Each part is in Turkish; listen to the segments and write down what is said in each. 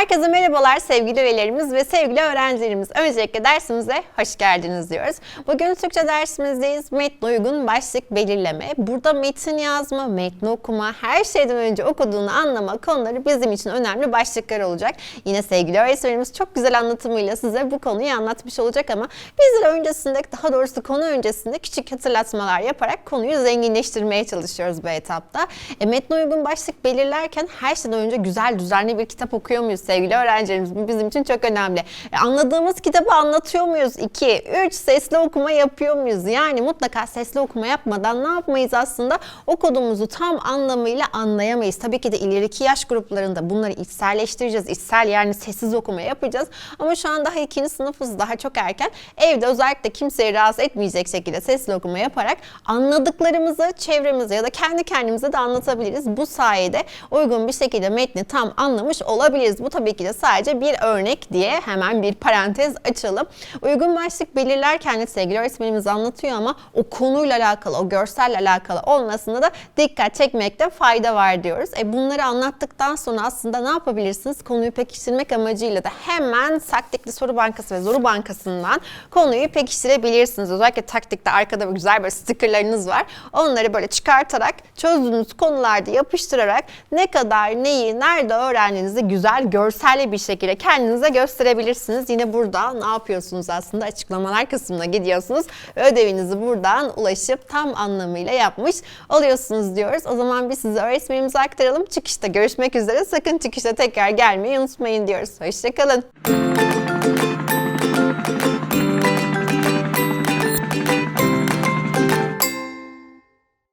Herkese merhabalar sevgili üyelerimiz ve sevgili öğrencilerimiz. Öncelikle dersimize hoş geldiniz diyoruz. Bugün Türkçe dersimizdeyiz. Metne uygun başlık belirleme. Burada metin yazma, metni okuma, her şeyden önce okuduğunu anlama konuları bizim için önemli başlıklar olacak. Yine sevgili öğretmenimiz çok güzel anlatımıyla size bu konuyu anlatmış olacak ama bizler öncesinde, daha doğrusu konu öncesinde küçük hatırlatmalar yaparak konuyu zenginleştirmeye çalışıyoruz bu etapta. E, metne uygun başlık belirlerken her şeyden önce güzel düzenli bir kitap okuyor muyuz sevgili öğrencilerimiz? Bu bizim için çok önemli. E, anladığımız kitabı anlatıyor muyuz? 2, 3 sesli okuma yapıyor muyuz? Yani mutlaka sesli okuma yapmadan ne yapmayız aslında? Okuduğumuzu tam anlamıyla anlayamayız. Tabii ki de ileriki yaş gruplarında bunları içselleştireceğiz. İçsel yani sessiz okuma yapacağız. Ama şu an daha ikinci sınıfız daha çok erken. Evde özellikle kimseyi rahatsız etmeyecek şekilde sesli okuma yaparak anladıklarımızı çevremize ya da kendi kendimize de anlatabiliriz. Bu sayede uygun bir şekilde metni tam anlamış olabiliriz. Bu tabii ki de sadece bir örnek diye hemen bir parantez açalım. Uygun başlık belirlerken de sevgili öğretmenimiz anlatıyor ama o konuyla alakalı, o görselle alakalı olmasında da dikkat çekmekte fayda var diyoruz. E bunları anlattıktan sonra aslında ne yapabilirsiniz? Konuyu pekiştirmek amacıyla da hemen taktikli soru bankası ve zoru bankasından konuyu pekiştirebilirsiniz. Özellikle taktikte arkada güzel böyle stickerlarınız var. Onları böyle çıkartarak çözdüğünüz konularda yapıştırarak ne kadar neyi nerede öğrendiğinizi güzel görselli bir şekilde kendinize gösterebilirsiniz. Yine burada ne yapıyorsunuz aslında açıklamalar kısmına gidiyorsunuz. Ödevinizi buradan ulaşıp tam anlamıyla yapmış oluyorsunuz diyoruz. O zaman biz size öğretmenimize aktaralım. Çıkışta görüşmek üzere. Sakın çıkışta tekrar gelmeyi unutmayın diyoruz. Hoşçakalın.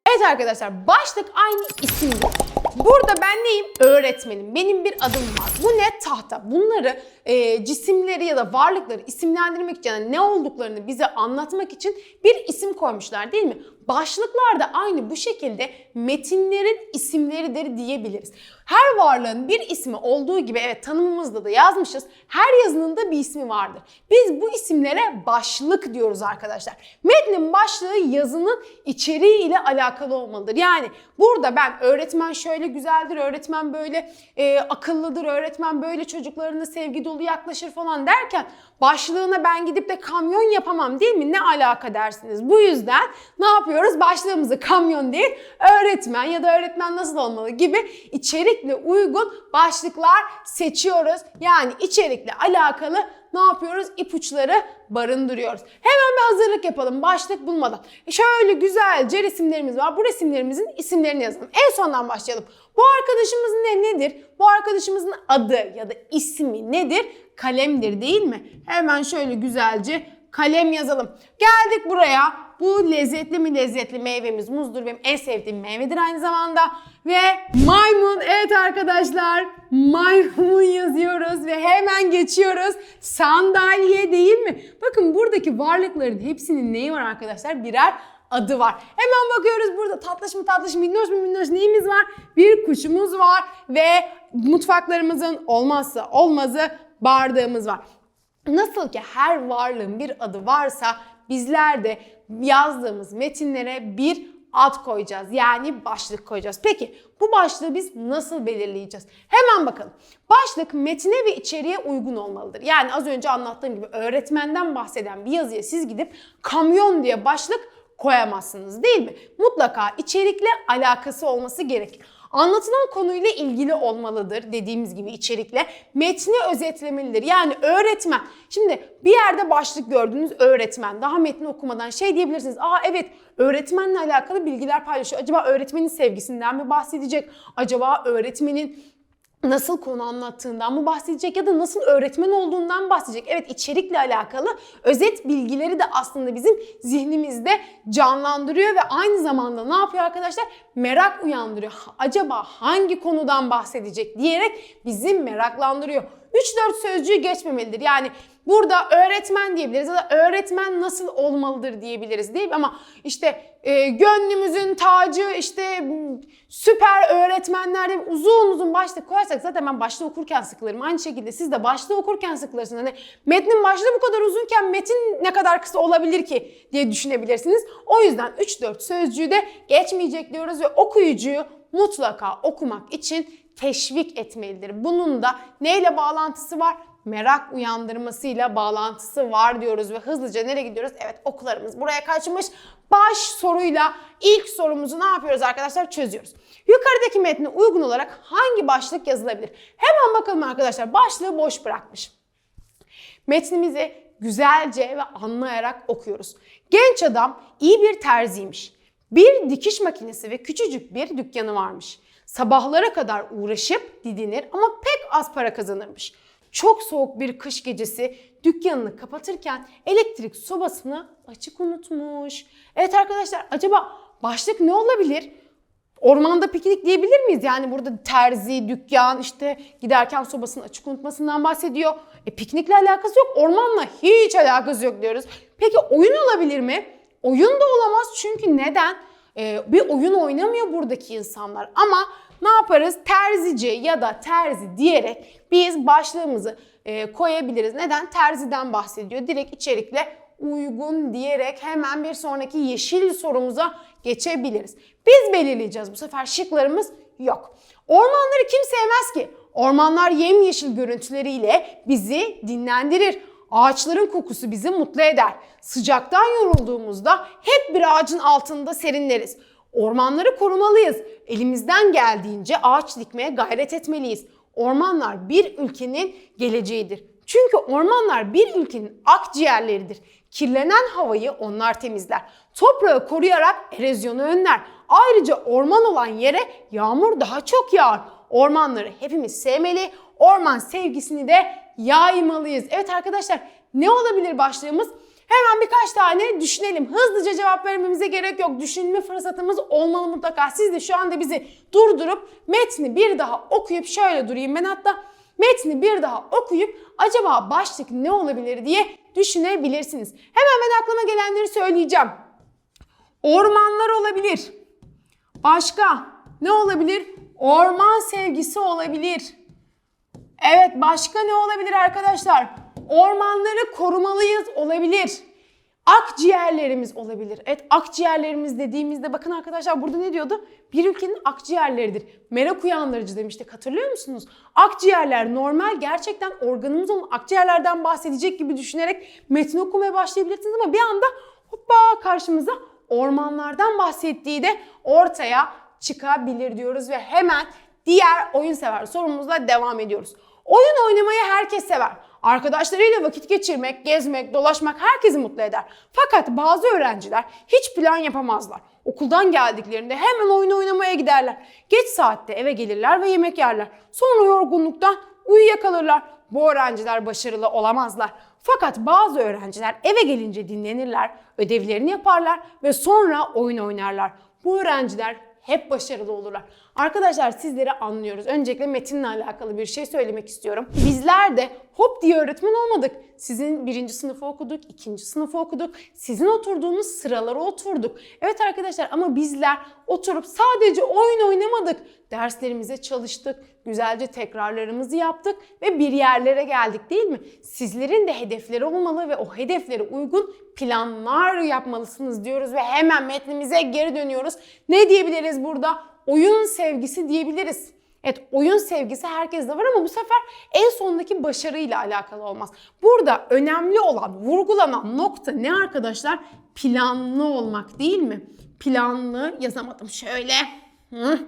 Evet arkadaşlar başlık aynı isimli. Burada ben neyim? Öğretmenim. Benim bir adım var. Bu ne? Tahta. Bunları e, cisimleri ya da varlıkları isimlendirmek için yani ne olduklarını bize anlatmak için bir isim koymuşlar değil mi? Başlıklar da aynı bu şekilde metinlerin isimleridir diyebiliriz. Her varlığın bir ismi olduğu gibi evet tanımımızda da yazmışız. Her yazının da bir ismi vardır. Biz bu isimlere başlık diyoruz arkadaşlar. Metnin başlığı yazının içeriği ile alakalı olmalıdır. Yani burada ben öğretmen şöyle güzeldir, öğretmen böyle e, akıllıdır, öğretmen böyle çocuklarına sevgi dolu yaklaşır falan derken başlığına ben gidip de kamyon yapamam değil mi? Ne alaka dersiniz? Bu yüzden ne yapıyoruz? Başlığımızı kamyon değil, öğretmen ya da öğretmen nasıl olmalı gibi içerikle uygun başlıklar seçiyoruz. Yani içerikle alakalı ne yapıyoruz? İpuçları barındırıyoruz. Hemen bir hazırlık yapalım başlık bulmadan. E şöyle güzelce resimlerimiz var. Bu resimlerimizin isimlerini yazalım. En sondan başlayalım. Bu arkadaşımız ne nedir? Bu arkadaşımızın adı ya da ismi nedir? Kalemdir değil mi? Hemen şöyle güzelce kalem yazalım. Geldik buraya. Bu lezzetli mi lezzetli meyvemiz muzdur. Benim en sevdiğim meyvedir aynı zamanda. Ve maymun. Evet arkadaşlar maymun yazıyoruz ve hemen geçiyoruz. Sandalye değil mi? Bakın buradaki varlıkların hepsinin neyi var arkadaşlar? Birer adı var. Hemen bakıyoruz burada tatlış mı tatlış minnoş mu minnoş neyimiz var? Bir kuşumuz var ve mutfaklarımızın olmazsa olmazı bardağımız var. Nasıl ki her varlığın bir adı varsa bizler de yazdığımız metinlere bir ad koyacağız. Yani başlık koyacağız. Peki bu başlığı biz nasıl belirleyeceğiz? Hemen bakalım. Başlık metine ve içeriğe uygun olmalıdır. Yani az önce anlattığım gibi öğretmenden bahseden bir yazıya siz gidip kamyon diye başlık koyamazsınız değil mi? Mutlaka içerikle alakası olması gerekir. Anlatılan konuyla ilgili olmalıdır dediğimiz gibi içerikle. Metni özetlemelidir. Yani öğretmen. Şimdi bir yerde başlık gördünüz öğretmen. Daha metni okumadan şey diyebilirsiniz. Aa evet öğretmenle alakalı bilgiler paylaşıyor. Acaba öğretmenin sevgisinden mi bahsedecek? Acaba öğretmenin nasıl konu anlattığından mı bahsedecek ya da nasıl öğretmen olduğundan bahsedecek. Evet içerikle alakalı özet bilgileri de aslında bizim zihnimizde canlandırıyor ve aynı zamanda ne yapıyor arkadaşlar? Merak uyandırıyor. Acaba hangi konudan bahsedecek diyerek bizi meraklandırıyor. 3-4 sözcüğü geçmemelidir. Yani burada öğretmen diyebiliriz ya da öğretmen nasıl olmalıdır diyebiliriz değil mi? Ama işte e, gönlümüzün tacı işte süper öğretmenler diye uzun uzun başlık koyarsak zaten ben başlığı okurken sıkılırım. Aynı şekilde siz de başlığı okurken sıkılırsınız. Hani metnin başlığı bu kadar uzunken metin ne kadar kısa olabilir ki diye düşünebilirsiniz. O yüzden 3-4 sözcüğü de geçmeyecek diyoruz ve okuyucuyu mutlaka okumak için teşvik etmelidir. Bunun da neyle bağlantısı var? Merak uyandırmasıyla bağlantısı var diyoruz ve hızlıca nereye gidiyoruz? Evet okullarımız buraya kaçmış. Baş soruyla ilk sorumuzu ne yapıyoruz arkadaşlar? Çözüyoruz. Yukarıdaki metne uygun olarak hangi başlık yazılabilir? Hemen bakalım arkadaşlar. Başlığı boş bırakmış. Metnimizi güzelce ve anlayarak okuyoruz. Genç adam iyi bir terziymiş. Bir dikiş makinesi ve küçücük bir dükkanı varmış. Sabahlara kadar uğraşıp didinir ama pek az para kazanırmış. Çok soğuk bir kış gecesi dükkanını kapatırken elektrik sobasını açık unutmuş. Evet arkadaşlar acaba başlık ne olabilir? Ormanda piknik diyebilir miyiz? Yani burada terzi, dükkan, işte giderken sobasını açık unutmasından bahsediyor. E piknikle alakası yok, ormanla hiç alakası yok diyoruz. Peki oyun olabilir mi? Oyun da olamaz çünkü neden? Ee, bir oyun oynamıyor buradaki insanlar ama ne yaparız? Terzici ya da terzi diyerek biz başlığımızı e, koyabiliriz. Neden? Terziden bahsediyor. Direkt içerikle uygun diyerek hemen bir sonraki yeşil sorumuza geçebiliriz. Biz belirleyeceğiz bu sefer şıklarımız yok. Ormanları kim sevmez ki? Ormanlar yemyeşil görüntüleriyle bizi dinlendirir. Ağaçların kokusu bizi mutlu eder. Sıcaktan yorulduğumuzda hep bir ağacın altında serinleriz. Ormanları korumalıyız. Elimizden geldiğince ağaç dikmeye gayret etmeliyiz. Ormanlar bir ülkenin geleceğidir. Çünkü ormanlar bir ülkenin akciğerleridir. Kirlenen havayı onlar temizler. Toprağı koruyarak erozyonu önler. Ayrıca orman olan yere yağmur daha çok yağar. Ormanları hepimiz sevmeli. Orman sevgisini de yaymalıyız. Evet arkadaşlar ne olabilir başlığımız? Hemen birkaç tane düşünelim. Hızlıca cevap vermemize gerek yok. Düşünme fırsatımız olmalı mutlaka. Siz de şu anda bizi durdurup metni bir daha okuyup şöyle durayım ben hatta metni bir daha okuyup acaba başlık ne olabilir diye düşünebilirsiniz. Hemen ben aklıma gelenleri söyleyeceğim. Ormanlar olabilir. Başka ne olabilir? Orman sevgisi olabilir. Evet başka ne olabilir arkadaşlar? Ormanları korumalıyız olabilir. Akciğerlerimiz olabilir. Evet akciğerlerimiz dediğimizde bakın arkadaşlar burada ne diyordu? Bir ülkenin akciğerleridir. Merak uyandırıcı demiştik hatırlıyor musunuz? Akciğerler normal gerçekten organımız olan akciğerlerden bahsedecek gibi düşünerek metni okumaya başlayabilirsiniz ama bir anda hoppa karşımıza ormanlardan bahsettiği de ortaya çıkabilir diyoruz ve hemen diğer oyun sever sorumuzla devam ediyoruz. Oyun oynamayı herkes sever. Arkadaşlarıyla vakit geçirmek, gezmek, dolaşmak herkesi mutlu eder. Fakat bazı öğrenciler hiç plan yapamazlar. Okuldan geldiklerinde hemen oyun oynamaya giderler. Geç saatte eve gelirler ve yemek yerler. Sonra yorgunluktan uyuyakalırlar. Bu öğrenciler başarılı olamazlar. Fakat bazı öğrenciler eve gelince dinlenirler, ödevlerini yaparlar ve sonra oyun oynarlar. Bu öğrenciler hep başarılı olurlar. Arkadaşlar sizleri anlıyoruz. Öncelikle metinle alakalı bir şey söylemek istiyorum. Bizler de hop diye öğretmen olmadık. Sizin birinci sınıfı okuduk, ikinci sınıfı okuduk. Sizin oturduğunuz sıralara oturduk. Evet arkadaşlar ama bizler oturup sadece oyun oynamadık. Derslerimize çalıştık, güzelce tekrarlarımızı yaptık ve bir yerlere geldik değil mi? Sizlerin de hedefleri olmalı ve o hedeflere uygun planlar yapmalısınız diyoruz ve hemen metnimize geri dönüyoruz. Ne diyebiliriz burada? Oyun sevgisi diyebiliriz. Evet oyun sevgisi herkeste var ama bu sefer en sondaki başarıyla alakalı olmaz. Burada önemli olan, vurgulanan nokta ne arkadaşlar? Planlı olmak değil mi? Planlı yazamadım şöyle. Hı.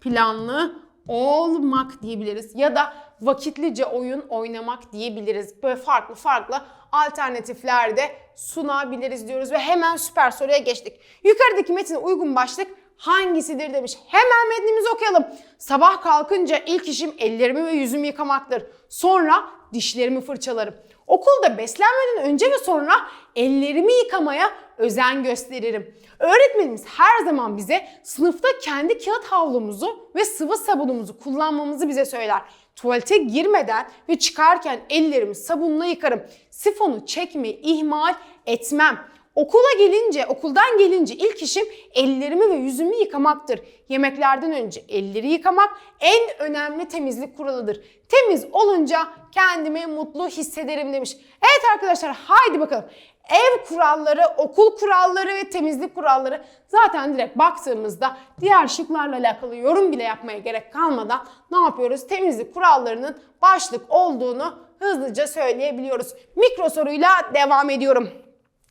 Planlı olmak diyebiliriz ya da vakitlice oyun oynamak diyebiliriz. Böyle farklı farklı alternatifler de sunabiliriz diyoruz ve hemen süper soruya geçtik. Yukarıdaki metine uygun başlık hangisidir demiş. Hemen metnimizi okuyalım. Sabah kalkınca ilk işim ellerimi ve yüzümü yıkamaktır. Sonra dişlerimi fırçalarım. Okulda beslenmeden önce ve sonra ellerimi yıkamaya özen gösteririm. Öğretmenimiz her zaman bize sınıfta kendi kağıt havlumuzu ve sıvı sabunumuzu kullanmamızı bize söyler. Tuvalete girmeden ve çıkarken ellerimi sabunla yıkarım. Sifonu çekmeyi ihmal etmem. Okula gelince, okuldan gelince ilk işim ellerimi ve yüzümü yıkamaktır. Yemeklerden önce elleri yıkamak en önemli temizlik kuralıdır. Temiz olunca kendimi mutlu hissederim demiş. Evet arkadaşlar haydi bakalım. Ev kuralları, okul kuralları ve temizlik kuralları zaten direkt baktığımızda diğer şıklarla alakalı yorum bile yapmaya gerek kalmadan ne yapıyoruz? Temizlik kurallarının başlık olduğunu hızlıca söyleyebiliyoruz. Mikro soruyla devam ediyorum.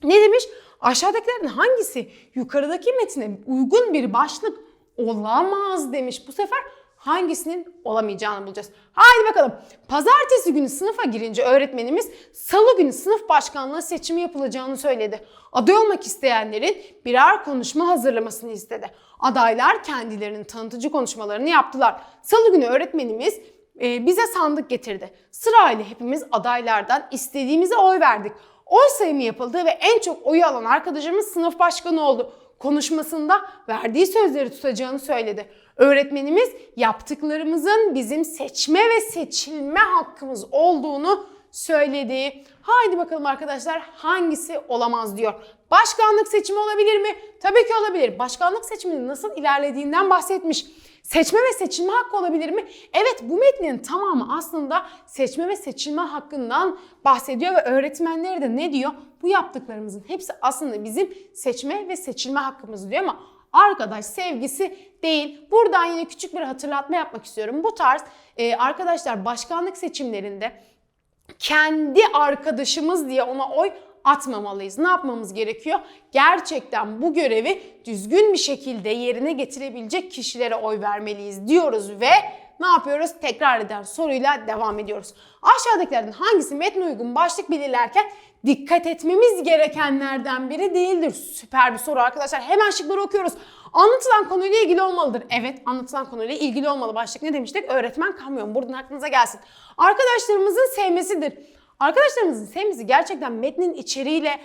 Ne demiş? Aşağıdakilerin hangisi yukarıdaki metine uygun bir başlık olamaz demiş. Bu sefer hangisinin olamayacağını bulacağız. Haydi bakalım. Pazartesi günü sınıfa girince öğretmenimiz salı günü sınıf başkanlığı seçimi yapılacağını söyledi. Aday olmak isteyenlerin birer konuşma hazırlamasını istedi. Adaylar kendilerinin tanıtıcı konuşmalarını yaptılar. Salı günü öğretmenimiz e, bize sandık getirdi. Sırayla hepimiz adaylardan istediğimize oy verdik. Oy sayımı yapıldı ve en çok oyu alan arkadaşımız sınıf başkanı oldu. Konuşmasında verdiği sözleri tutacağını söyledi. Öğretmenimiz yaptıklarımızın bizim seçme ve seçilme hakkımız olduğunu söyledi. Haydi bakalım arkadaşlar hangisi olamaz diyor. Başkanlık seçimi olabilir mi? Tabii ki olabilir. Başkanlık seçiminin nasıl ilerlediğinden bahsetmiş. Seçme ve seçilme hakkı olabilir mi? Evet bu metnin tamamı aslında seçme ve seçilme hakkından bahsediyor ve öğretmenleri de ne diyor? Bu yaptıklarımızın hepsi aslında bizim seçme ve seçilme hakkımız diyor ama arkadaş sevgisi değil. Buradan yine küçük bir hatırlatma yapmak istiyorum. Bu tarz e, arkadaşlar başkanlık seçimlerinde kendi arkadaşımız diye ona oy atmamalıyız. Ne yapmamız gerekiyor? Gerçekten bu görevi düzgün bir şekilde yerine getirebilecek kişilere oy vermeliyiz diyoruz ve ne yapıyoruz? Tekrar eden soruyla devam ediyoruz. Aşağıdakilerden hangisi metne uygun başlık belirlerken dikkat etmemiz gerekenlerden biri değildir? Süper bir soru arkadaşlar. Hemen şıkları okuyoruz. Anlatılan konuyla ilgili olmalıdır. Evet anlatılan konuyla ilgili olmalı. Başlık ne demiştik? Öğretmen kamyon. Buradan aklınıza gelsin. Arkadaşlarımızın sevmesidir. Arkadaşlarımızın sevmesi gerçekten metnin içeriğiyle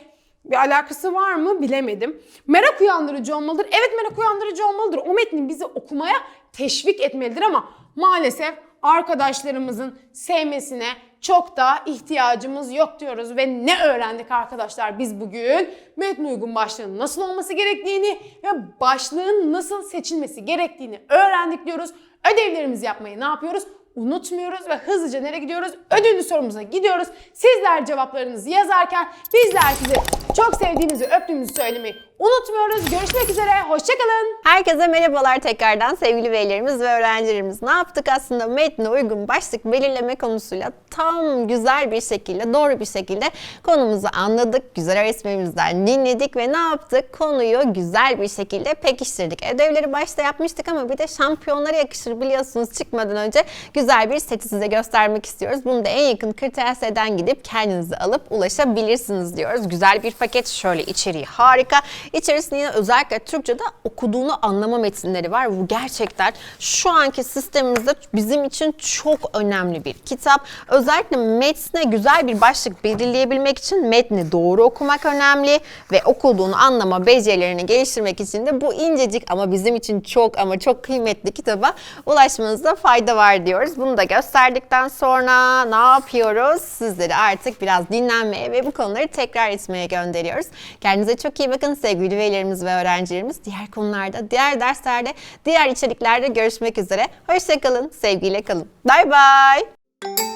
bir alakası var mı bilemedim. Merak uyandırıcı olmalıdır. Evet merak uyandırıcı olmalıdır. O metnin bizi okumaya teşvik etmelidir ama maalesef arkadaşlarımızın sevmesine çok da ihtiyacımız yok diyoruz ve ne öğrendik arkadaşlar biz bugün? Metne uygun başlığın nasıl olması gerektiğini ve başlığın nasıl seçilmesi gerektiğini öğrendik diyoruz. Ödevlerimizi yapmayı ne yapıyoruz? Unutmuyoruz ve hızlıca nereye gidiyoruz? Ödüllü sorumuza gidiyoruz. Sizler cevaplarınızı yazarken bizler sizi çok sevdiğimizi, öptüğümüzü söylemeyi unutmuyoruz. Görüşmek üzere, hoşçakalın. Herkese merhabalar tekrardan sevgili velilerimiz ve öğrencilerimiz. Ne yaptık aslında metne uygun başlık belirleme konusuyla tam güzel bir şekilde, doğru bir şekilde konumuzu anladık. Güzel öğretmenimizden dinledik ve ne yaptık? Konuyu güzel bir şekilde pekiştirdik. Ödevleri başta yapmıştık ama bir de şampiyonlara yakışır biliyorsunuz çıkmadan önce güzel bir seti size göstermek istiyoruz. Bunu da en yakın kırtasiyeden gidip kendinizi alıp ulaşabilirsiniz diyoruz. Güzel bir paket şöyle içeriği harika. İçerisinde yine özellikle Türkçe'de okuduğunu anlama metinleri var. Bu gerçekten şu anki sistemimizde bizim için çok önemli bir kitap. Özellikle metne güzel bir başlık belirleyebilmek için metni doğru okumak önemli ve okuduğunu anlama becerilerini geliştirmek için de bu incecik ama bizim için çok ama çok kıymetli kitaba ulaşmanızda fayda var diyoruz. Bunu da gösterdikten sonra ne yapıyoruz? Sizleri artık biraz dinlenmeye ve bu konuları tekrar etmeye gönderiyoruz. Kendinize çok iyi bakın sevgili velilerimiz ve öğrencilerimiz. Diğer konularda, diğer derslerde, diğer içeriklerde görüşmek üzere. Hoşçakalın, sevgiyle kalın. Bay bay.